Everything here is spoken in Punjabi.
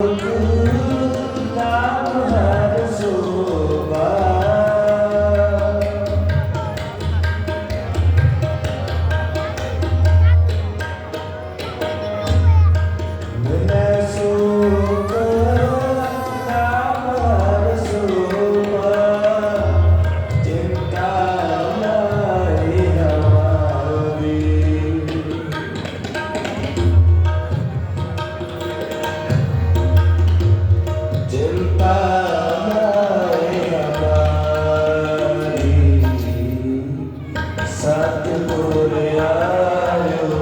Love has a ਸਤਿਗੁਰ ਆਇਓ